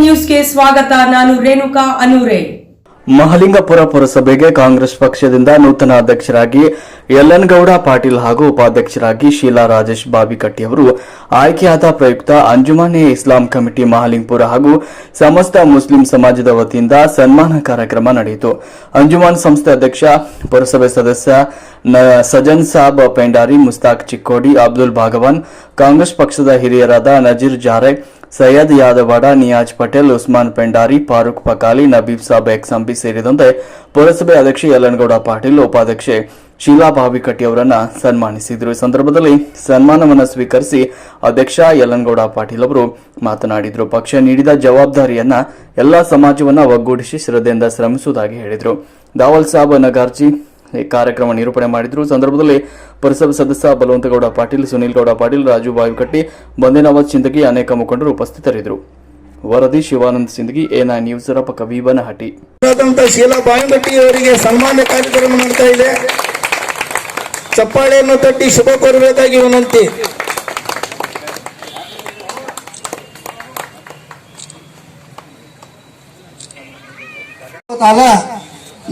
ನ್ಯೂಸ್ಗೆ ಸ್ವಾಗತ, ನಾನು ರೇಣುಕಾ ಅನೂರೆ. ಮಹಲಿಂಗಪುರ ಪುರಸಭೆಗೆ ಕಾಂಗ್ರೆಸ್ ಪಕ್ಷದಿಂದ ನೂತನ ಅಧ್ಯಕ್ಷರಾಗಿ ಯಲ್ಲನಗೌಡ ಪಾಟೀಲ್ ಹಾಗೂ ಉಪಾಧ್ಯಕ್ಷರಾಗಿ ಶೀಲಾ ರಾಜೇಶ್ ಬಾಬಿಕಟ್ಟಿ ಅವರು, ಆಯ್ಕೆಯಾದ ಪ್ರಯುಕ್ತ ಅಂಜುಮಾನೆ ಇಸ್ಲಾಂ ಕಮಿಟಿ ಮಹಲಿಂಗಪುರ ಹಾಗೂ ಸಮಸ್ತ ಮುಸ್ಲಿಂ ಸಮಾಜದ ವತಿಯಿಂದ ಸನ್ಮಾನ ಕಾರ್ಯಕ್ರಮ ನಡೆಯಿತು. ಅಂಜುಮಾನ್ ಸಂಸ್ಥೆ ಅಧ್ಯಕ್ಷ, ಪುರಸಭೆ ಸದಸ್ಯ ಸಜನ್ ಸಾಬ್ ಪೆಂಡಾರಿ, ಮುಸ್ತಾಕ್ ಚಿಕ್ಕೋಡಿ, ಅಬ್ದುಲ್ ಭಾಗವಾನ್, ಕಾಂಗ್ರೆಸ್ ಪಕ್ಷದ ಹಿರಿಯರಾದ ನಜೀರ್ ಜಾರೆ ಸೈಯದ್ ಯಾದವಾಡ ನಿಯಾಜ್ ಪಟೇಲ್, ಉಸ್ಮಾನ್ ಪೆಂಡಾರಿ, ಫಾರೂಕ್ ಪಕಾಲಿ, ನಬೀಬ್ ಸಾಬ್ ಎಕ್ಸಂಬಿ ಸೇರಿದಂತೆ ಪುರಸಭೆ ಅಧ್ಯಕ್ಷೆ ಯಲ್ಲನಗೌಡ ಪಾಟೀಲ್, ಉಪಾಧ್ಯಕ್ಷೆ ಶೀಲಾ ಬಾವಿಕಟ್ಟಿ ಅವರನ್ನು ಸನ್ಮಾನಿಸಿದರು. ಈ ಸಂದರ್ಭದಲ್ಲಿ ಸನ್ಮಾನವನ್ನು ಸ್ವೀಕರಿಸಿ ಅಧ್ಯಕ್ಷ ಯಲ್ಲನಗೌಡ ಪಾಟೀಲ್ ಅವರು ಮಾತನಾಡಿದರು. ಪಕ್ಷ ನೀಡಿದ ಜವಾಬ್ದಾರಿಯನ್ನ ಎಲ್ಲಾ ಸಮಾಜವನ್ನ ಒಗ್ಗೂಡಿಸಿ ಶ್ರದ್ಧೆಯಿಂದ ಶ್ರಮಿಸುವುದಾಗಿ ಹೇಳಿದರು. ದಾವಲ್ ಸಾಬ್, ನಗಾರ್ಜಿ ಈ ಕಾರ್ಯಕ್ರಮ ನಿರೂಪಣೆ ಮಾಡಿದ್ರು. ಸಂದರ್ಭದಲ್ಲಿ ಪುರಸಭೆ ಸದಸ್ಯ ಬಲವಂತಗೌಡ ಪಾಟೀಲ್ ಸುನೀಲ್ ಗೌಡ ಪಾಟೀಲ್ ರಾಜು ಬಾವಿಕಟ್ಟಿ ಬಂದೇನವಾಜ್ ಸಿಂದಗಿ ಅನೇಕ ಮುಖಂಡರು ಉಪಸ್ಥಿತರಿದ್ದರು. ವರದಿ Shivanand Sindagi A nine news ಪಕ್ಕ ವಿಬನಹಟ್ಟಿ ಹಟ್ಟಿ ಶೀಲಾ ಬಾಯಿಮಟ್ಟಿ ಅವರಿಗೆ ಸನ್ಮಾನ್ಯ ಕಾರ್ಯಕ್ರಮ ನಡೀತಾ ಇದೆ. ಚಪ್ಪಾಳೆಯನ್ನು ತಟ್ಟಿ ಶುಭ ಕೋರಬೇಕಾಗಿ ವಿನಂತಿ.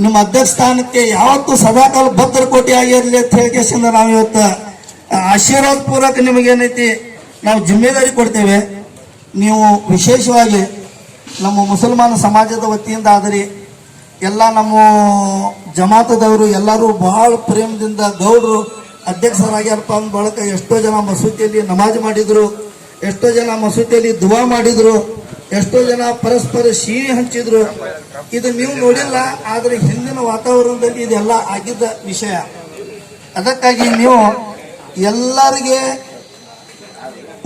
ನಿಮ್ಮ ಅಧ್ಯಕ್ಷ ಸ್ಥಾನಕ್ಕೆ ಯಾವತ್ತು ಸದಾಕಾಲ ಭದ್ರಕೋಟೆ ಆಗಿರಲಿ ಅಂತ ಹೇಳಿಕೆಸಿಂದ ನಾವು ಇವತ್ತು ಆಶೀರ್ವಾದ ಪೂರ್ವಕ ನಿಮಗೇನೈತಿ, ನಾವು ಜಿಮ್ಮೇದಾರಿ ಕೊಡ್ತೇವೆ. ನೀವು ವಿಶೇಷವಾಗಿ ನಮ್ಮ ಮುಸಲ್ಮಾನ ಸಮಾಜದ ವತಿಯಿಂದ ಆದರೆ, ಎಲ್ಲ ನಮ್ಮ ಜಮಾತದವರು ಎಲ್ಲರೂ ಬಹಳ ಪ್ರೇಮದಿಂದ ಗೌಡರು ಅಧ್ಯಕ್ಷರಾಗ್ಯಾರಪ್ಪ ಅಂದ ಬಳಕ ಎಷ್ಟೋ ಜನ ಮಸೂತಿಯಲ್ಲಿ ನಮಾಜ್ ಮಾಡಿದ್ರು, ಎಷ್ಟೋ ಜನ ಮಸೂತಿಯಲ್ಲಿ ದುವಾ ಮಾಡಿದ್ರು. ಎಷ್ಟೋ ಜನ ಪರಸ್ಪರ ಸಿಹಿ ಹಂಚಿದ್ರು. ಇದು ನೀವು ನೋಡಿಲ್ಲ, ಆದ್ರೆ ಹಿಂದಿನ ವಾತಾವರಣದಲ್ಲಿ ಇದೆಲ್ಲ ಆಗಿದ್ದ ವಿಷಯ. ಅದಕ್ಕಾಗಿ ನೀವು ಎಲ್ಲರಿಗೆ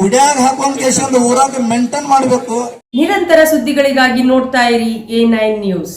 ಉಡ್ಯಾಗ ಹಾಕೊಂಡ್ ಕೇಸಂದು ಊರಾಗ ಮೇಂಟೈನ್ ಮಾಡಬೇಕು. ನಿರಂತರ ಸುದ್ದಿಗಳಿಗಾಗಿ ನೋಡ್ತಾ ಇರಿ ಎ ನೈನ್ ನ್ಯೂಸ್.